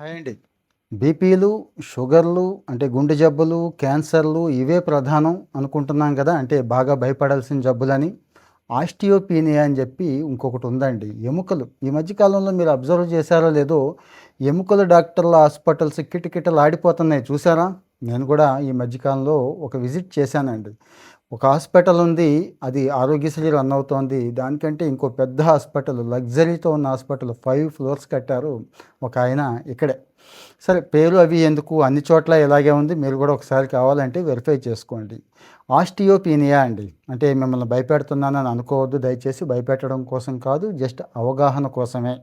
Hi అండి. బీపీలు షుగర్లు అంటే గుండె జబ్బులు క్యాన్సర్లు ఇవే ప్రధానం అనుకుంటున్నాం కదా అంటే బాగా భయపడాల్సిన జబ్బులని. ఆస్టియోపీనియా అని చెప్పి ఇంకొకటి ఉందండి. ఎముకలు. ఈ మధ్యకాలంలో మీరు అబ్జర్వ్ చేశారో లేదో ఎముకల డాక్టర్ల హాస్పిటల్స్ కిటకిటలు ఆడిపోతున్నాయి చూసారా నేను కూడా ఈ మధ్యకాలంలో ఒక విజిట్ చేశానండి. ఒక హాస్పిటల్ ఉంది అది ఆరోగ్యశ్రీ రన్ అవుతోంది. దానికంటే ఇంకో పెద్ద హాస్పిటల్ లగ్జరీతో ఉన్న హాస్పిటల్ ఫైవ్ ఫ్లోర్స్ కట్టారు ఒక ఆయన ఇక్కడే. సరే పేరు అవి ఎందుకు? అన్ని చోట్ల ఇలాగే ఉంది. మీరు కూడా ఒకసారి కావాలంటే వెరిఫై చేసుకోండి. ఆస్టియోపీనియా అండి. అంటే మిమ్మల్ని భయపెడుతున్నానని అనుకోవద్దు. దయచేసి భయపెట్టడం కోసం కాదు జస్ట్ అవగాహన కోసమే.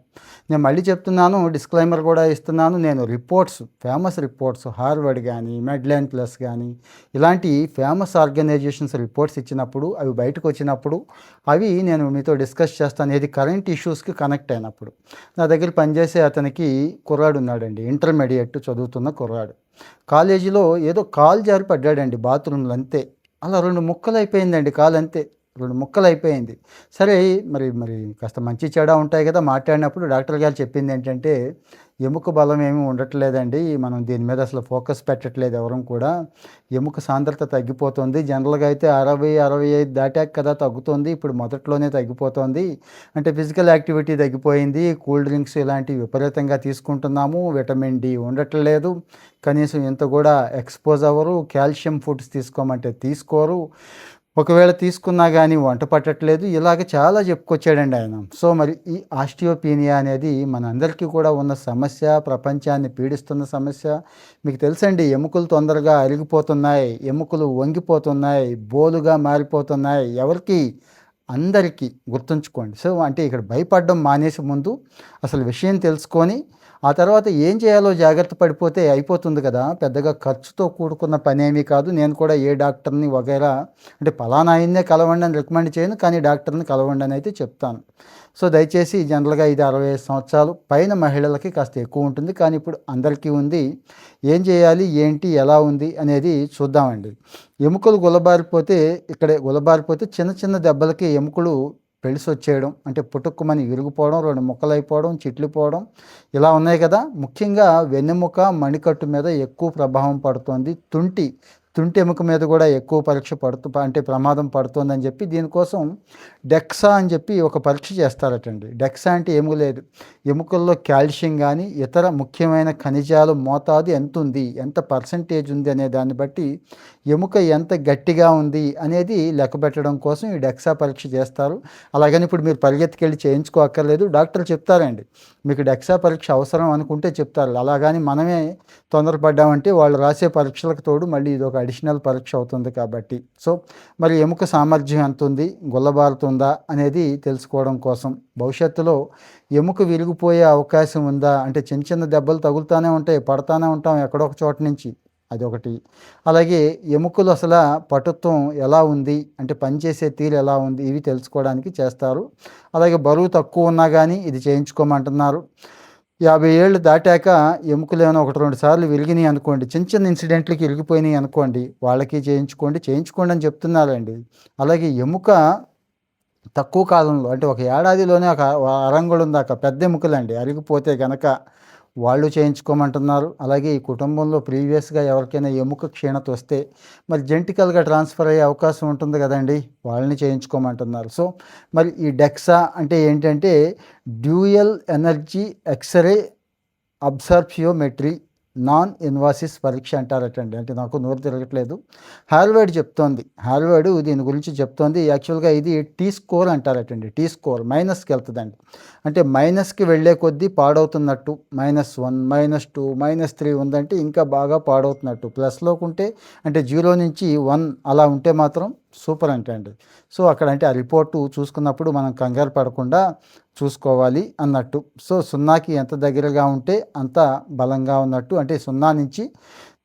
నేను మళ్ళీ చెప్తున్నాను డిస్క్లైమర్ కూడా ఇస్తున్నాను. నేను రిపోర్ట్స్ ఫేమస్ రిపోర్ట్స్ హార్వర్డ్ కానీ మెడ్లైన్ ప్లస్ కానీ ఇలాంటి ఫేమస్ ఆర్గనైజేషన్స్ రిపోర్ట్స్ ఇచ్చినప్పుడు అవి బయటకు వచ్చినప్పుడు అవి నేను మీతో డిస్కస్ చేస్తాను. ఏది కరెంట్ ఇష్యూస్కి కనెక్ట్ అయినప్పుడు. నా దగ్గర పనిచేసే అతనికి కుర్రాడు ఉన్నాడండి ఇంటర్మీడియట్ చదువుతున్న కుర్రాడు. కాలేజీలో ఏదో కాలు జారి పడ్డాడండి బాత్రూంలో అంతే. అలా రెండు ముక్కలు అయిపోయిందండి కాలు అంతే రెండు ముక్కలు అయిపోయింది. సరే మరి మరి కాస్త మంచి చెడ ఉంటాయి కదా మాట్లాడినప్పుడు డాక్టర్ గారు చెప్పింది ఏంటంటే ఎముక బలం ఏమీ ఉండట్లేదండి. మనం దీని మీద అసలు ఫోకస్ పెట్టట్లేదు ఎవరం కూడా. ఎముక సాంద్రత తగ్గిపోతుంది. జనరల్గా అయితే అరవై అరవై ఐదు దాటాక కదా తగ్గుతుంది. ఇప్పుడు మొదట్లోనే తగ్గిపోతుంది. అంటే ఫిజికల్ యాక్టివిటీ తగ్గిపోయింది. కూల్ డ్రింక్స్ ఇలాంటివి విపరీతంగా తీసుకుంటున్నాము. విటమిన్ డి ఉండట్లేదు. కనీసం ఇంత కూడా ఎక్స్పోజ్ అవ్వరు. కాల్షియం ఫుడ్స్ తీసుకోమంటే తీసుకోరు. ఒకవేళ తీసుకున్నా కానీ వంట పట్టట్లేదు. ఇలాగ చాలా చెప్పుకొచ్చాడండి ఆయన. సో మరి ఈ ఆస్టియోపీనియా అనేది మనందరికీ కూడా ఉన్న సమస్య ప్రపంచాన్ని పీడిస్తున్న సమస్య. మీకు తెలుసండి ఎముకలు తొందరగా అరిగిపోతున్నాయి ఎముకలు వంగిపోతున్నాయి బోలుగా మారిపోతున్నాయి. ఎవరికి? అందరికీ గుర్తుంచుకోండి. సో అంటే ఇక్కడ భయపడడం మానేసి ముందు అసలు విషయం తెలుసుకొని ఆ తర్వాత ఏం చేయాలో జాగ్రత్త పడిపోతే అయిపోతుంది కదా. పెద్దగా ఖర్చుతో కూడుకున్న పని ఏమీ కాదు. నేను కూడా ఏ డాక్టర్ని వగైరా అంటే ఫలానా ఆయన్నే కలవండి అని రికమెండ్ చేయను కానీ డాక్టర్ని కలవండి అని అయితే చెప్తాను. సో దయచేసి జనరల్గా ఇది అరవై ఐదు సంవత్సరాలు. పైన మహిళలకి కాస్త ఎక్కువ ఉంటుంది కానీ ఇప్పుడు అందరికీ ఉంది. ఏం చేయాలి ఏంటి ఎలా ఉంది అనేది చూద్దామండి. ఎముకలు గులబారిపోతే ఇక్కడ గులబారిపోతే చిన్న చిన్న దెబ్బలకి ఎముకలు పెళిసి వచ్చేయడం అంటే పుట్టుక్కుమని విరిగిపోవడం రెండు ముక్కలైపోవడం చిట్లిపోవడం ఇలా ఉన్నాయి కదా. ముఖ్యంగా వెన్నెముక మణికట్టు మీద ఎక్కువ ప్రభావం పడుతుంది. తుంటి తుంటి ఎముక మీద కూడా ఎక్కువ పరీక్ష పడుతు అంటే ప్రమాదం పడుతుందని చెప్పి దీనికోసం డెక్సా అని చెప్పి ఒక పరీక్ష చేస్తారటండి. డెక్సా అంటే ఏమీ లేదు. ఎముకల్లో కాల్షియం కానీ ఇతర ముఖ్యమైన ఖనిజాలు మోతాదు ఎంత ఉంది ఎంత పర్సంటేజ్ ఉంది అనే దాన్ని బట్టి ఎముక ఎంత గట్టిగా ఉంది అనేది లెక్క పెట్టడం కోసం ఈ డెక్సా పరీక్ష చేస్తారు. అలాగని ఇప్పుడు మీరు పరిగెత్తికెళ్ళి చేయించుకోక్కర్లేదు. డాక్టర్లు చెప్తారండి. మీకు డెక్సా పరీక్ష అవసరం అనుకుంటే చెప్తారు. అలాగని మనమే తొందరపడ్డామంటే వాళ్ళు రాసే పరీక్షలకు తోడు మళ్ళీ ఇది అడిషనల్ పరీక్ష అవుతుంది కాబట్టి. సో మరి ఎముక సామర్థ్యం ఎంత ఉంది గుల్లబారుతుందా? అనేది తెలుసుకోవడం కోసం. భవిష్యత్తులో ఎముక విరిగిపోయే అవకాశం ఉందా? అంటే చిన్న చిన్న దెబ్బలు తగులుతూనే ఉంటాయి పడతానే ఉంటాం ఎక్కడో ఒక చోట నుంచి. అదొకటి. అలాగే ఎముకలు అసలు పటుత్వం ఎలా ఉంది? అంటే పనిచేసే తీరు ఎలా ఉంది? ఇవి తెలుసుకోవడానికి చేస్తారు. అలాగే బరువు తక్కువ ఉన్నా కానీ ఇది చేయించుకోమంటున్నారు. యాభై ఏళ్ళు దాటాక ఎముకలు ఒకటి రెండు సార్లు విరిగినాయి అనుకోండి చిన్న చిన్న ఇన్సిడెంట్లకి విరిగిపోయినాయి అనుకోండి వాళ్ళకి చేయించుకోండి చేయించుకోండి అని చెప్తున్నారండి. అలాగే ఎముక తక్కువ కాలంలో అంటే ఒక ఏడాదిలోనే ఒక అరంగుళం దాకా పెద్ద ఎముకలండి అరిగిపోతే గనక వాళ్ళు చేయించుకోమంటున్నారు. అలాగే ఈ కుటుంబంలో ప్రీవియస్గా ఎవరికైనా ఎముక క్షీణత వస్తే మరి జెంటికల్గా ట్రాన్స్ఫర్ అయ్యే అవకాశం ఉంటుంది కదండి. వాళ్ళని చేయించుకోమంటున్నారు. సో మరి ఈ డెక్సా అంటే ఏంటంటే dual energy X-ray absorptiometry non invasive పరీక్ష అంటారటండి. అంటే నాకు నోరు తిరగట్లేదు. హార్వర్డ్ చెప్తోంది. హార్వర్డ్ దీని గురించి చెప్తోంది. యాక్చువల్గా ఇది టీ స్కోర్ అంటారటండి. టీ స్కోర్ మైనస్కి వెళ్తుందండి. అంటే మైనస్కి వెళ్ళే కొద్దీ పాడవుతున్నట్టు minus one minus two minus three ఉందంటే ఇంకా బాగా పాడవుతున్నట్టు. ప్లస్లోకి ఉంటే అంటే జీరో నుంచి వన్ అలా ఉంటే మాత్రం సూపర్ అంటే అండి సో అక్కడ అంటే ఆ రిపోర్టు చూసుకున్నప్పుడు మనం కంగారు పడకుండా చూసుకోవాలి అన్నట్టు. సో సున్నాకి ఎంత దగ్గరగా ఉంటే అంత బలంగా ఉన్నట్టు అంటే సున్నా నుంచి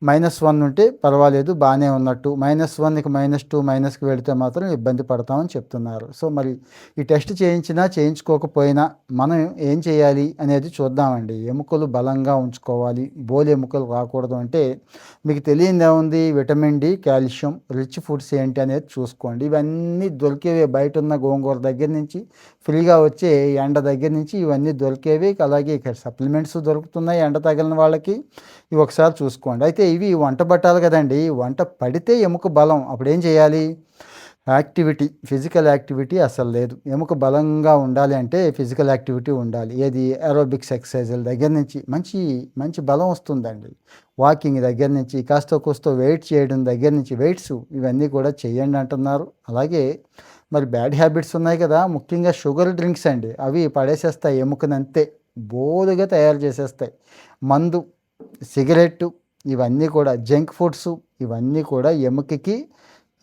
మైనస్ వన్ ఉంటే పర్వాలేదు బాగానే ఉన్నట్టు. మైనస్ వన్కి మైనస్ టూ మైనస్కి వెళితే మాత్రం ఇబ్బంది పడతామని చెప్తున్నారు. సో మరి ఈ టెస్ట్ చేయించినా చేయించుకోకపోయినా మనం ఏం చేయాలి అనేది చూద్దామండి. ఎముకలు బలంగా ఉంచుకోవాలి. బోల్ ఎముకలు రాకూడదు అంటే మీకు తెలియదు ఏముంది? Vitamin D calcium rich foods ఏంటి అనేది చూసుకోండి. ఇవన్నీ దొరికేవే బయట ఉన్న గోంగూర దగ్గర నుంచి ఫ్రీగా వచ్చే ఎండ దగ్గర నుంచి ఇవన్నీ దొరికేవి. అలాగే ఇక్కడ సప్లిమెంట్స్ దొరుకుతున్నాయి ఎండ తగిలిన వాళ్ళకి. ఇవి ఒకసారి చూసుకోండి. అయితే ఇవి వంట పట్టాలి కదండి. వంట పడితే ఎముక బలం. అప్పుడు ఏం చేయాలి? యాక్టివిటీ ఫిజికల్ యాక్టివిటీ అసలు లేదు. ఎముక బలంగా ఉండాలి అంటే ఫిజికల్ యాక్టివిటీ ఉండాలి. ఏది? ఏరోబిక్స్ ఎక్సర్సైజుల దగ్గర నుంచి మంచి మంచి బలం వస్తుందండి. వాకింగ్ దగ్గర నుంచి కాస్త కోస్తో వెయిట్ చేయడం దగ్గర నుంచి వెయిట్స్ ఇవన్నీ కూడా చేయండి అంటున్నారు. అలాగే మరి బ్యాడ్ హ్యాబిట్స్ ఉన్నాయి కదా. ముఖ్యంగా షుగర్ డ్రింక్స్ అండి. అవి పడేసేస్తాయి ఎముకనంతే. బోలుగా తయారు చేసేస్తాయి. మందు సిగరెట్టు ఇవన్నీ కూడా జంక్ ఫుడ్స్ ఇవన్నీ కూడా ఎముకకి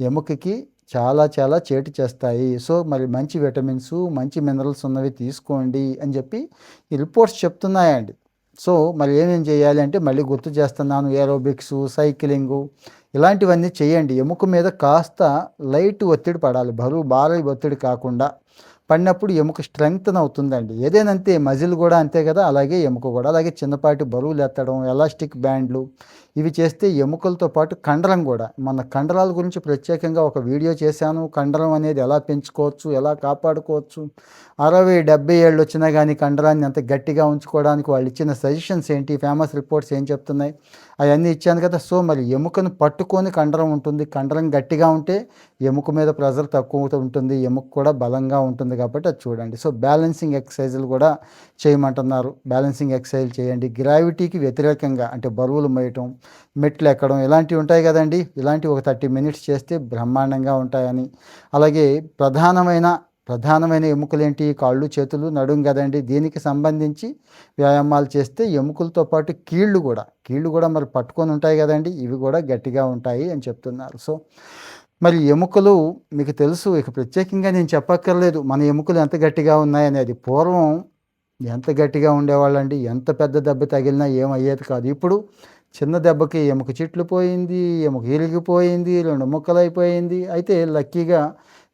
ఎముకకి చాలా చాలా చేటు చేస్తాయి. సో మరి మంచి విటమిన్స్ మంచి మినరల్స్ ఉన్నవి తీసుకోండి అని చెప్పి ఈ రిపోర్ట్స్ చెప్తున్నాయండి. సో మరి ఏమేం చేయాలి అంటే మళ్ళీ గుర్తు చేస్తున్నాను ఏరోబిక్స్ సైక్లింగు ఇలాంటివన్నీ చేయండి. ఎముక మీద కాస్త లైట్ ఒత్తిడి పడాలి. బరువు భారీ ఒత్తిడి కాకుండా పడినప్పుడు ఎముక స్ట్రెంగ్త్ అవుతుందండి. ఏదేనంతే మజిల్ కూడా అంతే కదా అలాగే ఎముక కూడా. అలాగే చిన్నపాటి బరువులు ఎత్తడం ఎలాస్టిక్ బ్యాండ్లు ఇవి చేస్తే ఎముకలతో పాటు కండరం కూడా. మన కండరాల గురించి ప్రత్యేకంగా ఒక వీడియో చేశాను. కండరం అనేది ఎలా పెంచుకోవచ్చు ఎలా కాపాడుకోవచ్చు అరవై డెబ్బై ఏళ్ళు వచ్చినా కానీ కండరాన్ని అంత గట్టిగా ఉంచుకోవడానికి వాళ్ళు ఇచ్చిన సజెషన్స్ ఏంటి ఫేమస్ రిపోర్ట్స్ ఏం చెప్తున్నాయి అవన్నీ ఇచ్చాను కదా. సో మరి ఎముకను పట్టుకొని కండరం ఉంటుంది. కండరం గట్టిగా ఉంటే ఎముక మీద ప్రెజర్ తక్కువ ఉంటుంది. ఎముక కూడా బలంగా ఉంటుంది కాబట్టి అది చూడండి. సో బ్యాలెన్సింగ్ ఎక్సర్సైజులు కూడా చేయమంటున్నారు. బ్యాలెన్సింగ్ ఎక్సర్సైజ్ చేయండి. గ్రావిటీకి వ్యతిరేకంగా అంటే బరువులు మోయటం మెట్లు ఎక్కడం ఇలాంటివి ఉంటాయి కదండి. ఇలాంటివి ఒక థర్టీ మినిట్స్ చేస్తే బ్రహ్మాండంగా ఉంటాయని. అలాగే ప్రధానమైన ప్రధానమైన ఎముకలు ఏంటి కాళ్ళు చేతులు నడుం కదండి. దీనికి సంబంధించి వ్యాయామాలు చేస్తే ఎముకలతో పాటు కీళ్ళు కూడా కీళ్ళు కూడా మరి పట్టుకొని ఉంటాయి కదండి. ఇవి కూడా గట్టిగా ఉంటాయి అని చెప్తున్నారు. సో మరి ఎముకలు మీకు తెలుసు ఇక ప్రత్యేకంగా నేను చెప్పక్కర్లేదు. మన ఎముకలు ఎంత గట్టిగా ఉన్నాయనేది. పూర్వం ఎంత గట్టిగా ఉండేవాళ్ళండి? ఎంత పెద్ద దెబ్బ తగిలినా ఏమయ్యేది కాదు. ఇప్పుడు చిన్న దెబ్బకి ఎముక చిట్లు పోయింది ఎముక ఇరిగిపోయింది రెండు ముక్కలైపోయింది. అయితే లక్కీగా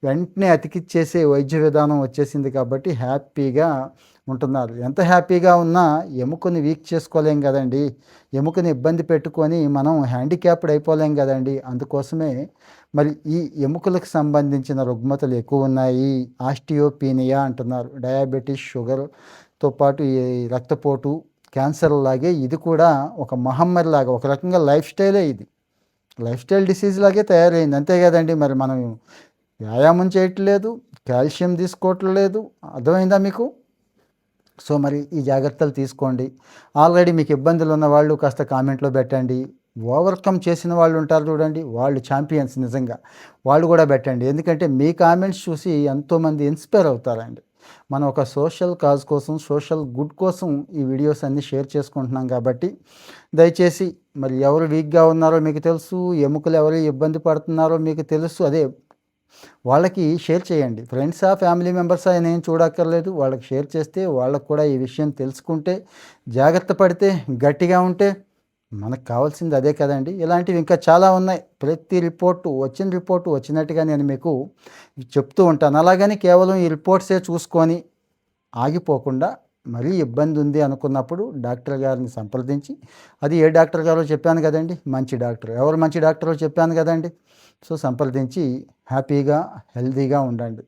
వెంటనే అతికిచ్చేసే వైద్య విధానం వచ్చేసింది కాబట్టి హ్యాపీగా ఉంటున్నారు. ఎంత హ్యాపీగా ఉన్నా ఎముకని వీక్ చేసుకోలేం కదండి. ఎముకని ఇబ్బంది పెట్టుకొని మనం హ్యాండిక్యాప్డ్ అయిపోలేం కదండి. అందుకోసమే మరి ఈ ఎముకలకు సంబంధించిన రుగ్మతలు ఎక్కువ ఉన్నాయి. ఆస్టియోపీనియా అంటున్నారు. డయాబెటీస్ షుగర్తో పాటు ఈ రక్తపోటు క్యాన్సర్ లాగే ఇది కూడా ఒక మహమ్మారి లాగా ఒక రకంగా లైఫ్ స్టైలే ఇది. లైఫ్ స్టైల్ డిసీజ్ లాగే తయారైంది. అంతే కదండి మరి మనం వ్యాయామం చేయట్లేదు కాల్షియం తీసుకోవట్లేదు. అర్థమైందా మీకు? సో మరి ఈ జాగ్రత్తలు తీసుకోండి. ఆల్రెడీ మీకు ఇబ్బందులు ఉన్న వాళ్ళు కాస్త కామెంట్లో పెట్టండి. ఓవర్కమ్ చేసిన వాళ్ళు ఉంటారు చూడండి. వాళ్ళు ఛాంపియన్స్ నిజంగా. వాళ్ళు కూడా పెట్టండి. ఎందుకంటే మీ కామెంట్స్ చూసి ఎంతోమంది ఇన్స్పైర్ అవుతారండి. మనం ఒక సోషల్ కాజ్ కోసం సోషల్ గుడ్ కోసం ఈ వీడియోస్ అన్నీ షేర్ చేసుకుంటున్నాం కాబట్టి దయచేసి మరి ఎవరు వీక్గా ఉన్నారో మీకు తెలుసు ఎముకలు ఎవరు ఇబ్బంది పడుతున్నారో మీకు తెలుసు అదే వాళ్ళకి షేర్ చేయండి. ఫ్రెండ్సా ఫ్యామిలీ మెంబర్సా నేను చూడక్కర్లేదు. వాళ్ళకి షేర్ చేస్తే వాళ్ళకు కూడా ఈ విషయం తెలుసుకుంటే జాగ్రత్త పడితే గట్టిగా ఉంటే మనకు కావాల్సింది అదే కదండి. ఇలాంటివి ఇంకా చాలా ఉన్నాయి. ప్రతి రిపోర్టు వచ్చిన రిపోర్టు వచ్చినట్టుగా నేను మీకు చెప్తూ ఉంటాను. అలాగని కేవలం ఈ రిపోర్ట్సే చూసుకొని ఆగిపోకుండా మరీ ఇబ్బంది ఉంది అనుకున్నప్పుడు డాక్టర్ గారిని సంప్రదించి అది ఏ డాక్టర్ గారో చెప్పాను కదండి. మంచి డాక్టర్. ఎవరు మంచి డాక్టరో చెప్పాను కదండి. సో సంప్రదించి హ్యాపీగా హెల్తీగా ఉండండి.